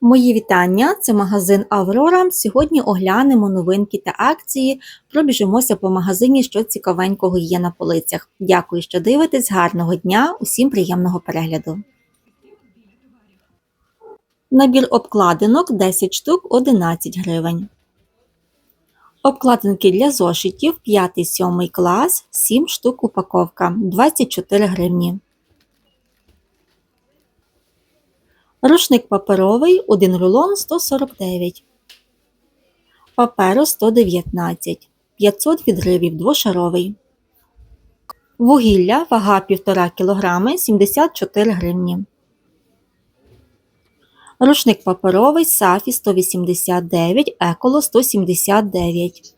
Мої вітання, це магазин Аврора. Сьогодні оглянемо новинки та акції. Пробіжимося по магазині, що цікавенького є на полицях. Дякую, що дивитесь. Гарного дня, усім приємного перегляду. Набір обкладинок 10 штук 11 гривень. Обкладинки для зошитів 5-7 клас 7 штук упаковка 24 гривні. Рушник паперовий 1 рулон 149. Паперу 119. 500 відривів двошаровий. Вугілля вага 1,5 кг 74 гривні. Рушник паперовий Сафі 189, Еколо 179.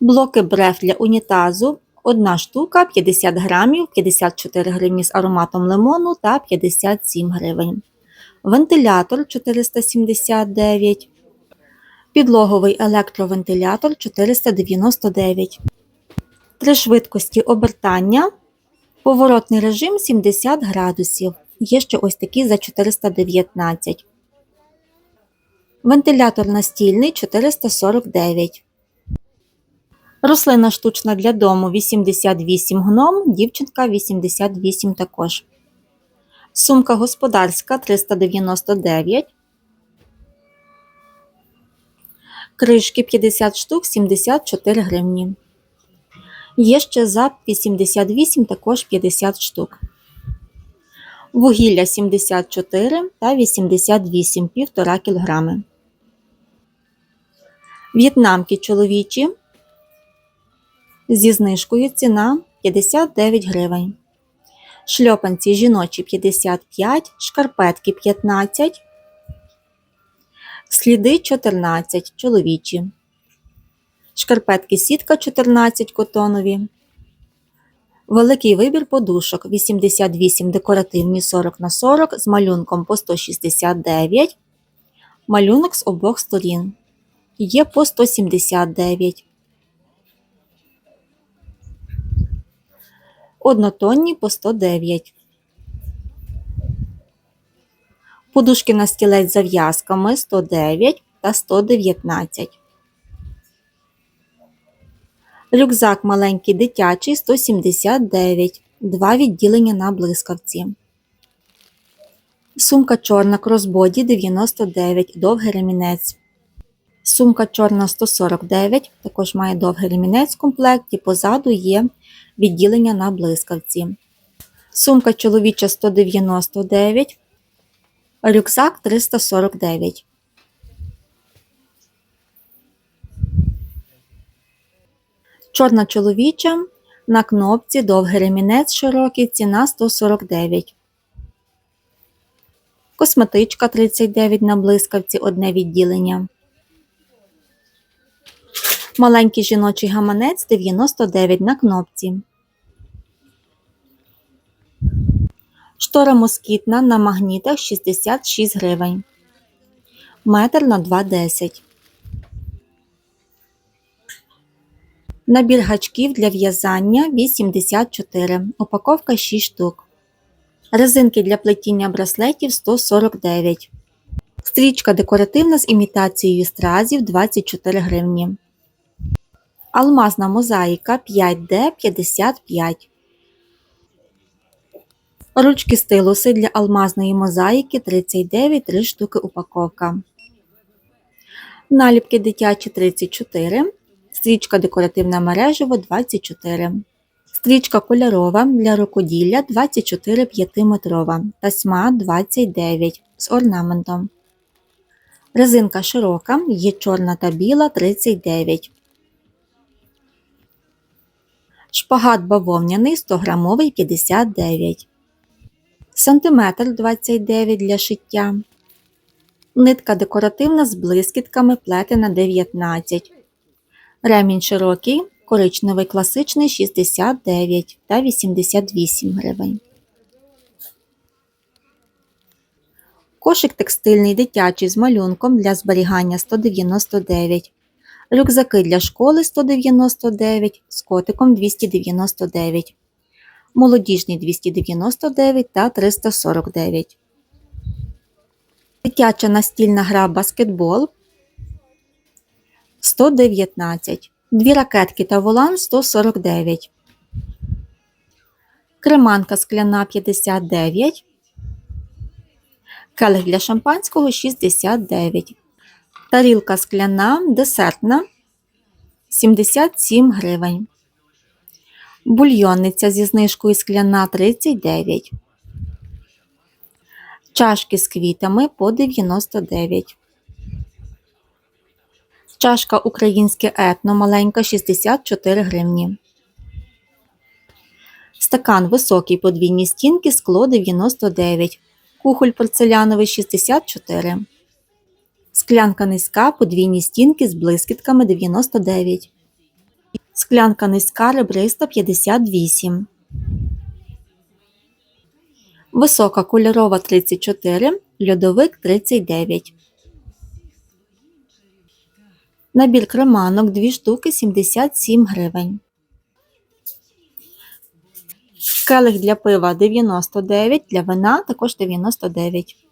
Блоки бреф для унітазу Одна штука 50 грамів, 54 гривні з ароматом лимону та 57 гривень. Вентилятор 479. Підлоговий електровентилятор 499. Три швидкості обертання. Поворотний режим 70 градусів. Є ще ось такий за 419. Вентилятор настільний 449. Рослина штучна для дому 88 гном, дівчинка 88 також. Сумка господарська 399. Кришки 50 штук 74 гривні. Є ще за 88 також 50 штук. Вугілля 74 та 88 1,5 кг. В'єтнамки чоловічі Зі знижкою ціна 59 гривень. Шльопанці жіночі 55, шкарпетки 15, сліди 14 чоловічі. Шкарпетки сітка 14 котонові. Великий вибір подушок 88 декоративні 40 на 40 з малюнком по 169. Малюнок з обох сторін. Є по 179. Однотонні по 109. Подушки на стілець зав'язками 109 та 119. Рюкзак маленький дитячий 179. Два відділення на блискавці. Сумка чорна кросбоді 99, довгий ремінець. Сумка чорна 149, також має довгий ремінець в комплекті, позаду є відділення на блискавці. Сумка чоловіча 199, рюкзак 349. Чорна чоловіча на кнопці довгий ремінець широкий, ціна 149. Косметичка 39 на блискавці, одне відділення. Маленький жіночий гаманець 99 на кнопці. Штора москітна на магнітах 66 гривень. Метр на 2,10. Набір гачків для в'язання 84. Упаковка 6 штук. Резинки для плетіння браслетів 149. Стрічка декоративна з імітацією стразів 24 гривні. Алмазна мозаїка 5D55. Ручки стилуси для алмазної мозаїки 39 3 штуки упаковка. Наліпки дитячі 34. Стрічка декоративна мережево 24. Стрічка кольорова для рукоділля 24 5-метрова. Тасьма 29 з орнаментом. Резинка широка, є чорна та біла 39. Шпагат бавовняний 100 грамовий 59 Сантиметр 29 для шиття. Нитка декоративна з блискітками плетена 19. Ремінь широкий, коричневий класичний 69 та 88 гривень. Кошик текстильний дитячий з малюнком для зберігання 199 рюкзаки для школи 199, з котиком 299, молодіжний 299 та 349. Дитяча настільна гра баскетбол 119. Дві ракетки та волан 149. Креманка скляна 59. Келих для шампанського 69. Тарілка скляна десертна 77 гривень. Бульйонниця зі знижкою скляна 39. Чашки з квітами по 99. Чашка українське етно маленька 64 гривні. Стакан високий подвійні стінки скло 99. Кухоль порцеляновий 64. Склянка низька подвійні стінки з блискітками 99. Склянка низька ребриста 58. Висока кольорова 34, льодовик 39. Набір креманок 2 штуки 77 гривень. Келих для пива 99, для вина також 99.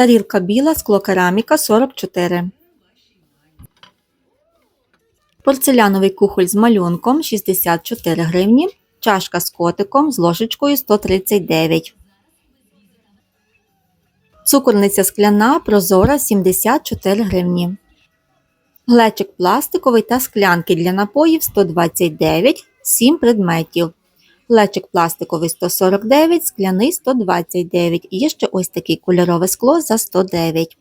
Тарілка біла, склокераміка 44. Порцеляновий кухоль з малюнком 64 гривні. Чашка з котиком з ложечкою 139. Цукорниця скляна прозора 74 гривні. Глечик пластиковий та склянки для напоїв 129, 7 предметів. Глечик пластиковий 149, скляний 129. І є ще ось такий кольорове скло за 109.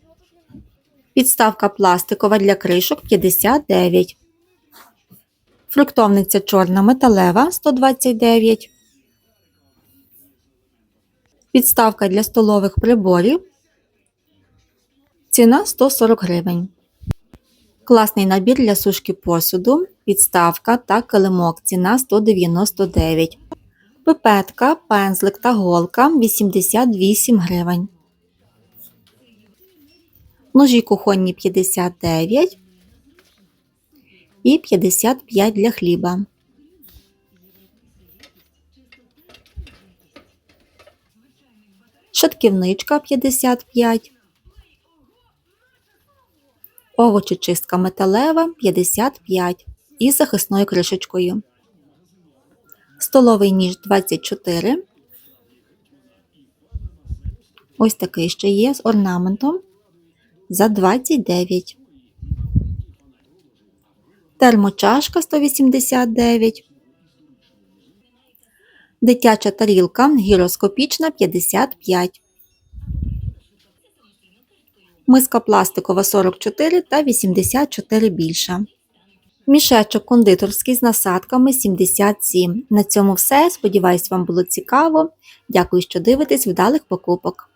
Підставка пластикова для кришок 59. Фруктовниця чорна металева 129. Підставка для столових приборів. Ціна 140 гривень. Класний набір для сушки посуду, підставка та килимок. Ціна 199. Пипетка, пензлик та голка 88 гривень. Ножі кухонні 59 і 55 для хліба. Шатківничка 55. Овочечистка металева 55 із захисною кришечкою. Столовий ніж 24. Ось такий ще є з орнаментом за 29. Термочашка 189. Дитяча тарілка гіроскопічна 55. Миска пластикова 44 та 84 більша. Мішечок кондитерський з насадками 77. На цьому все. Сподіваюсь, вам було цікаво. Дякую, що дивитесь вдалих покупок.